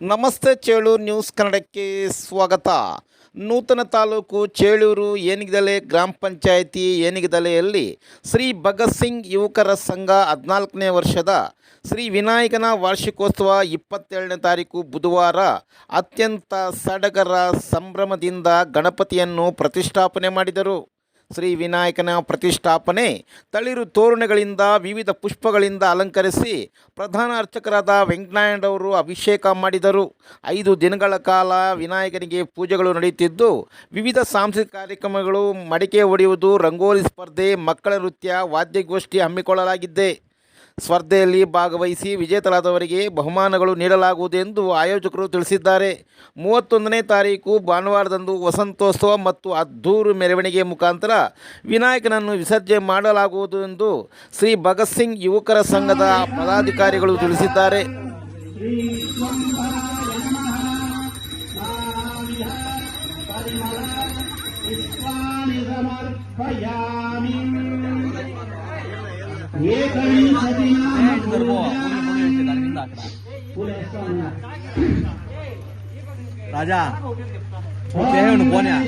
ನಮಸ್ತೆ ಚೇಳೂರು ನ್ಯೂಸ್ ಕನ್ನಡಕ್ಕೆ ಸ್ವಾಗತ. ನೂತನ ತಾಲೂಕು ಚೇಳೂರು ಏನಿಗದಲೆ, ಗ್ರಾಮ ಪಂಚಾಯಿತಿ ಏನಿಗದಲೆಯಲ್ಲಿ ಶ್ರೀ ಭಗತ್ ಸಿಂಗ್ ಯುವಕರ ಸಂಘ ಹದಿನಾಲ್ಕನೇ ವರ್ಷದ ಶ್ರೀ ವಿನಾಯಕನ ವಾರ್ಷಿಕೋತ್ಸವ ಇಪ್ಪತ್ತೇಳನೇ ತಾರೀಕು ಬುಧವಾರ ಅತ್ಯಂತ ಸಡಗರ ಸಂಭ್ರಮದಿಂದ ಗಣಪತಿಯನ್ನು ಪ್ರತಿಷ್ಠಾಪನೆ ಮಾಡಿದರು. ಶ್ರೀ ವಿನಾಯಕನ ಪ್ರತಿಷ್ಠಾಪನೆ ತಳಿರು ತೋರಣಗಳಿಂದ ವಿವಿಧ ಪುಷ್ಪಗಳಿಂದ ಅಲಂಕರಿಸಿ ಪ್ರಧಾನ ಅರ್ಚಕರಾದ ವೆಂಕಟನಾರಾಯಣರವರು ಅಭಿಷೇಕ ಮಾಡಿದರು. ಐದು ದಿನಗಳ ಕಾಲ ವಿನಾಯಕನಿಗೆ ಪೂಜೆಗಳು ನಡೆಯುತ್ತಿದ್ದು, ವಿವಿಧ ಸಾಂಸ್ಕೃತಿಕ ಕಾರ್ಯಕ್ರಮಗಳು, ಮಡಿಕೆ ಒಡೆಯುವುದು, ರಂಗೋಲಿ ಸ್ಪರ್ಧೆ, ಮಕ್ಕಳ ನೃತ್ಯ, ವಾದ್ಯಗೋಷ್ಠಿ ಹಮ್ಮಿಕೊಳ್ಳಲಾಗಿದ್ದೆ. ಸ್ಪರ್ಧೆಯಲ್ಲಿ ಭಾಗವಹಿಸಿ ವಿಜೇತರಾದವರಿಗೆ ಬಹುಮಾನಗಳು ನೀಡಲಾಗುವುದು ಎಂದು ಆಯೋಜಕರು ತಿಳಿಸಿದ್ದಾರೆ. ಮೂವತ್ತೊಂದನೇ ತಾರೀಕು ಭಾನುವಾರದಂದು ವಸಂತೋತ್ಸವ ಮತ್ತು ಅದ್ದೂರು ಮೆರವಣಿಗೆ ಮುಖಾಂತರ ವಿನಾಯಕನನ್ನು ವಿಸರ್ಜನೆ ಮಾಡಲಾಗುವುದು ಎಂದು ಶ್ರೀ ಭಗತ್ ಸಿಂಗ್ ಯುವಕರ ಸಂಘದ ಪದಾಧಿಕಾರಿಗಳು ತಿಳಿಸಿದ್ದಾರೆ. राजा केहन बोन्या